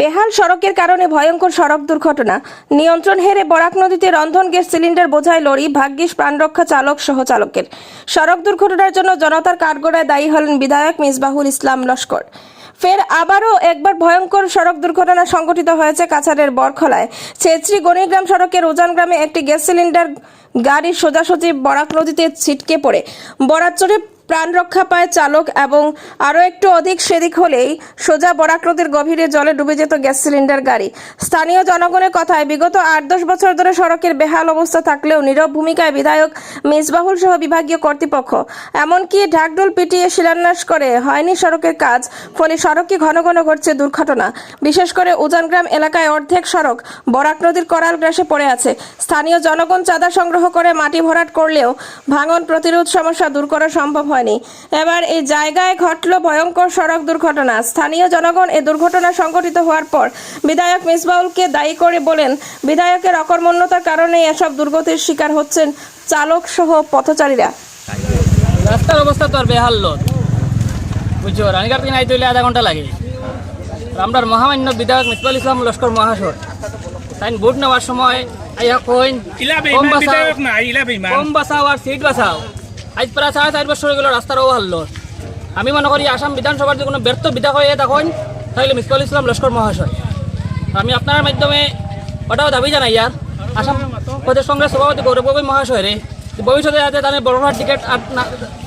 বেহাল সড়কের কারণে ভয়ঙ্কর সড়ক দুর্ঘটনা। নিয়ন্ত্রণ হেরে বরাক নদীতে রন্ধন গ্যাস সিলিন্ডার বোঝাই লরি, ভাগ্যিস প্রাণরক্ষা চালক সহ চালকের। সড়ক দুর্ঘটনার জন্য জনতার কাঠগড়ায় দায়ী হলেন বিধায়ক মিসবাহুল ইসলাম লস্কর। ফের আবারও একবার ভয়ঙ্কর সড়ক দুর্ঘটনা সংঘটিত হয়েছে কাছাড়ের বরখলায়। ছেত্রী গণিগ্রাম সড়কের উজান গ্রামে একটি গ্যাস সিলিন্ডার গাড়ি সোজাসুজি বরাক নদীতে ছিটকে পড়ে। বরাত চড়ে প্রাণ রক্ষা পায় চালক এবং আরও একটু অধিক সেদিক হলেই সোজা বরাক নদীর গভীরে জলে ডুবে যেত গ্যাস সিলিন্ডার গাড়ি। স্থানীয় জনগণের কথায় বিগত আট দশ বছর ধরে সড়কের বেহাল অবস্থা থাকলেও নীরব ভূমিকায় বিধায়ক মিসবাহুল সহ বিভাগীয় কর্তৃপক্ষ। এমনকি ঢাকডোল পিটিয়ে শিলান্যাস করে হয়নি সড়কের কাজ, ফলে সড়কে ঘন ঘন ঘটছে দুর্ঘটনা। বিশেষ করে উজানগ্রাম এলাকায় অর্ধেক সড়ক বরাক নদীর করাল গ্রাসে পড়ে আছে। স্থানীয় জনগণ চাঁদা সংগ্রহ করে মাটি ভরাট করলেও ভাঙন প্রতিরোধ সমস্যা দূর করা সম্ভব হয়নি। এবার এই জায়গায় ঘটল ভয়ঙ্কর সড়ক দুর্ঘটনা। স্থানীয় জনগণ এই দুর্ঘটনা সংঘটিত হওয়ার পর বিধায়ক মিসবাউলকে দায়ী করে বলেন বিধায়কের অকর্মণ্যতার কারণে এসব দুর্গতির শিকার হচ্ছেন চালক সহ পথচারীরা। রাস্তার অবস্থা তো আর বেহাল লোক। বুঝছ? রানীঘাট থেকে আইতে হইলে আধা ঘণ্টা লাগে। আমরা মহামান্য বিধায়ক মিসবাল ইসলাম লস্কর মহাশয়। তাই ভোট নেওয়ার সময় আইয়া কইন কম বেইমান কম বাঁচাও আর সিট বাঁচাও। আজ প্রায় সাড়ে চার বছর হয়ে গেল রাস্তার অবহাল আমি মনে করি আসাম বিধানসভার যে কোনো ব্যর্থ বিধায়ক হয়ে দেখুন তাহলে মিসবাল ইসলাম লস্কর মহাশয়। আমি আপনার মাধ্যমে ওটাও দাবি জানাই ইয়ার আসাম প্রদেশ কংগ্রেস সভাপতি গৌরব গগৈ মহাশয় রে ভবিষ্যতে যাতে তাদের বড়ভার টিকিট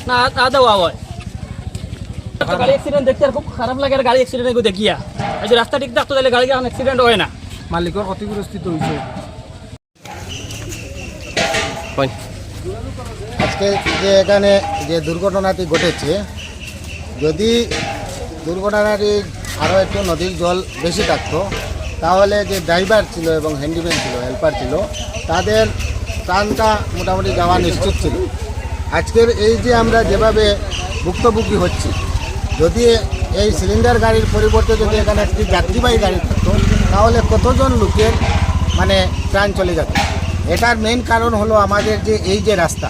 না দেওয়া হয়। গাড়ি অ্যাক্সিডেন্ট দেখতে আর খুব খারাপ লাগে আর গাড়ি অ্যাক্সিডেন্ট দেখিয়া যদি রাস্তা ঠিক থাকতো তাহলে গাড়ি এখন অ্যাক্সিডেন্ট হয় না। মালিকৰ ক্ষতিগ্ৰস্তিত হৈছে। আজকে যে এখানে যে দুর্ঘটনাটি ঘটেছে, যদি দুর্ঘটনাটি আরও একটু নদীর জল বেশি থাকতো, তাহলে যে ড্রাইভার ছিল এবং হ্যান্ডিম্যান ছিল, হেল্পার ছিল, তাদের প্রাণটা মোটামুটি যাওয়া নিশ্চিত ছিল। আজকের এই যে আমরা যেভাবে ভুক্তভোগী হচ্ছি, যদি এই সিলিন্ডার গাড়ির পরিবর্তে যদি এখানে একটি যাত্রীবাহী গাড়ি থাকতো, তাহলে কতজন লোকের মানে প্রাণ চলে যেত? এটার মেইন কারণ হলো আমাদের যে এই যে রাস্তা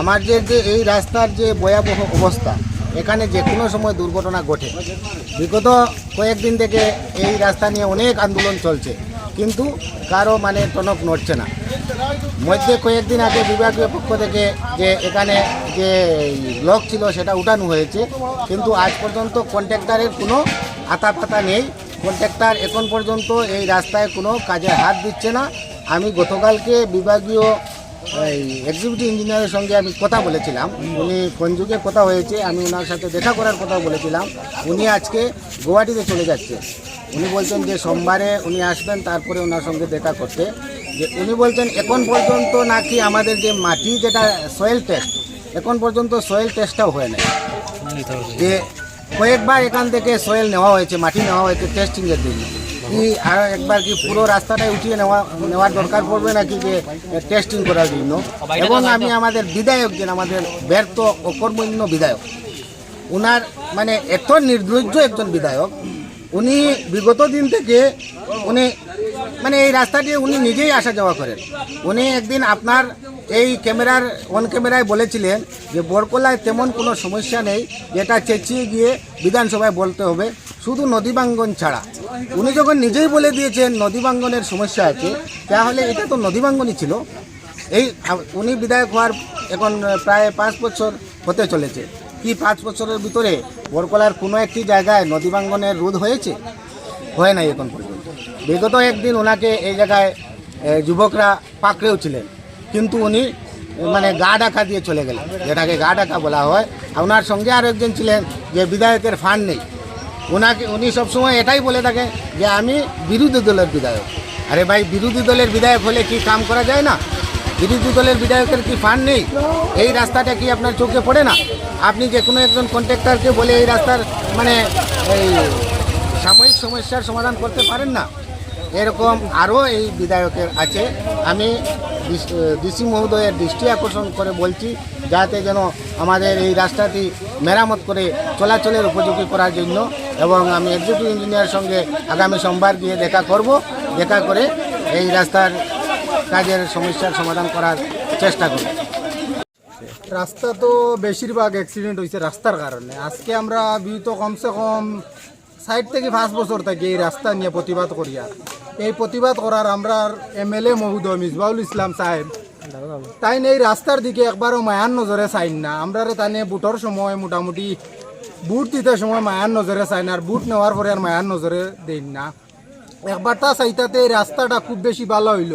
আমাদের যে যে এই রাস্তার যে ভয়াবহ অবস্থা, এখানে যে কোনো সময় দুর্ঘটনা ঘটে। বিগত কয়েকদিন থেকে এই রাস্তা নিয়ে অনেক আন্দোলন চলছে, কিন্তু কারও মানে টনক নড়ছে না। মধ্যে কয়েকদিন আগে বিভাগীয় পক্ষ থেকে যে এখানে যে ব্লক ছিল, সেটা উঠানো হয়েছে, কিন্তু আজ পর্যন্ত কন্ট্রাক্টারের কোনো আতা পাতা নেই। কন্ট্রাক্টর এখন পর্যন্ত এই রাস্তায় কোনো কাজে হাত দিচ্ছে না। আমি গতকালকে বিভাগীয় এই এক্সিকিউটিভ ইঞ্জিনিয়ারের সঙ্গে আমি কথা বলেছিলাম। উনি কোন যুগে কথা হয়েছে আমি ওনার সাথে দেখা করার কথা বলেছিলাম। উনি আজকে গুয়াহাটিতে চলে যাচ্ছে। উনি বলছেন যে সোমবারে উনি আসবেন তারপরে ওনার সঙ্গে দেখা করতে। যে উনি বলছেন এখন পর্যন্ত নাকি আমাদের যে মাটি যেটা সয়েল টেস্ট এখন পর্যন্ত সয়েল টেস্টটাও হয় না যে কয়েকবার এখান থেকে সয়েল নেওয়া হয়েছে মাটি নেওয়া হয়েছে টেস্টিংয়ের জন্য। কি আর একবার কি পুরো রাস্তাটাই উঠিয়ে নেওয়া নেওয়ার দরকার পড়বে নাকি যে টেস্টিং করার জন্য? এবং আমি আমাদের বিধায়ক যেন আমাদের ব্যর্থ অকর্মণ্য বিধায়ক উনার মানে এত নির্লজ্জ একজন বিধায়ক উনি বিগত দিন থেকে উনি মানে এই রাস্তা দিয়ে উনি নিজেই আসা যাওয়া করেন। উনি একদিন আপনার এই ক্যামেরার অন ক্যামেরায় বলেছিলেন যে বরকলায় তেমন কোনো সমস্যা নেই যেটা চেঁচিয়ে গিয়ে বিধানসভায় বলতে হবে। শুধু নদীবাঙ্গন ছাড়া। উনি যখন নিজেই বলে দিয়েছেন নদীবাঙ্গনের সমস্যা আছে, তাহলে এটা তো নদীবাঙ্গনই ছিল। এই, উনি বিধায়ক হওয়ার এখন প্রায় পাঁচ বছর হতে চলেছে। কি পাঁচ বছরের ভিতরে বরকলার কোনো একটি জায়গায় নদীবাঙ্গনের রোধ হয়েছে? হয় নাই এখন পর্যন্ত। বিগত একদিন ওনাকে এই জায়গায় যুবকরা পাকড়েও ছিলেন। কিন্তু উনি মানে গা ডাকা দিয়ে চলে গেলেন। যেটাকে গা ডাকা বলা হয়। আর ওনার সঙ্গে আরও একজন ছিলেন যে বিধায়কের ফান্ড নেই। ওনাকে উনি সবসময় এটাই বলে থাকেন যে আমি বিরোধী দলের বিধায়ক। আরে ভাই, বিরোধী দলের বিধায়ক হলে কি কাম করা যায় না? বিরোধী দলের বিধায়কের কি ফান্ড নেই? এই রাস্তাটা কি আপনার চোখে পড়ে না? আপনি যে কোনো একজন কন্ট্রাক্টরকে বলে এই রাস্তার মানে এই সাময়িক সমস্যার সমাধান করতে পারেন না। এরকম আরও এই বিধায়কের আছে। আমি ডিসি মহোদয়ের দৃষ্টি আকর্ষণ করে বলছি, যাতে যেন আমাদের এই রাস্তাটি মেরামত করে চলাচলের উপযোগী করার জন্য এবং আমি এক্সিকিউটিভ ইঞ্জিনিয়ার সঙ্গে আগামী সোমবার গিয়ে দেখা করব। দেখা করে এই রাস্তার কাজের সমস্যার সমাধান করার চেষ্টা করব। রাস্তা তো বেশিরভাগ অ্যাক্সিডেন্ট হয়েছে রাস্তার কারণে। আজকে আমরা বিহিত কমসে কম সাইড থেকে পাঁচ বছর থেকে এই রাস্তা নিয়ে প্রতিবাদ করিয়া এই প্রতিবাদ করার আমরা এমএলএ মহুদয় মিসবাউল ইসলাম সাহেব, তাই এই রাস্তার দিকে একবারও মায়ার নজরে চাইন না। আমরা তানে বুটর সময় মোটামুটি বুট দিতে সময় মায়ার নজরে চাই না, আর বুট নেওয়ার পরে আর মায়ার নজরে দেন না। একবার তা চাইতাতে এই রাস্তাটা খুব বেশি ভালো হইল।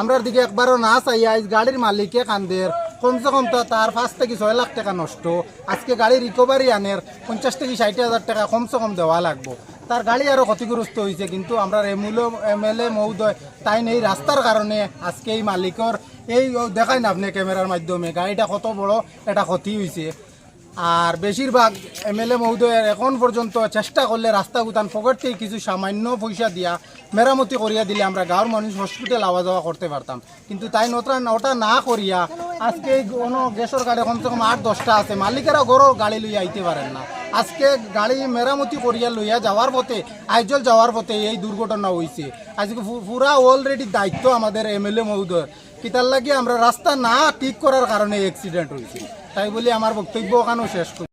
আমরার দিকে একবারও না চাই, আজ গাড়ির মালিকে কান্দের কমসে কম তো তার পাঁচ থেকে ছয় লাখ টাকা নষ্ট। আজকে গাড়ি রিকভারি আনের পঞ্চাশ থেকে ষাট হাজার টাকা কমসে কম দেওয়া লাগবো। তার গাড়ি আরও ক্ষতিগ্রস্ত হয়েছে কিন্তু আমরা এমুলো এম এল এ মহোদয় তাই এই রাস্তার কারণে আজকে এই মালিকর এই ও দেখাই না আপনি ক্যামেরার মাধ্যমে, গাড়িটা কত বড়, এটা ক্ষতি হয়েছে আর বেশিরভাগ এমএলএ মহোদয়ের এখন পর্যন্ত চেষ্টা করলে রাস্তা গুতান পকেট থেকে কিছু সামান্য পয়সা দিয়া মেরামতি করিয়া দিলে আমরা গাঁৱৰ মানুষ হসপিটাল আওয়া যাওয়া করতে পারতাম। কিন্তু তাই নটা ওটা না করিয়া আজকে কোনো গ্যাসের গাড়ি কমসে কম আট, দশটা আছে। মালিকেরা গরুর গাড়ি লইয়া আইতে পারেন না। আজকে গাড়ি মেরামতি করিয়া লইয়া যাওয়ার পথে, আইজল যাওয়ার পথে এই দুর্ঘটনা হয়েছে আজকে পুরা অলরেডি দায়িত্ব আমাদের এম এল এমএলএ মহোদয়ের। কিতার লাগি আমরা রাস্তা না ঠিক করার কারণে অ্যাক্সিডেন্ট হয়েছে তাই বলে আমার বক্তব্য ওখানেও শেষ করি।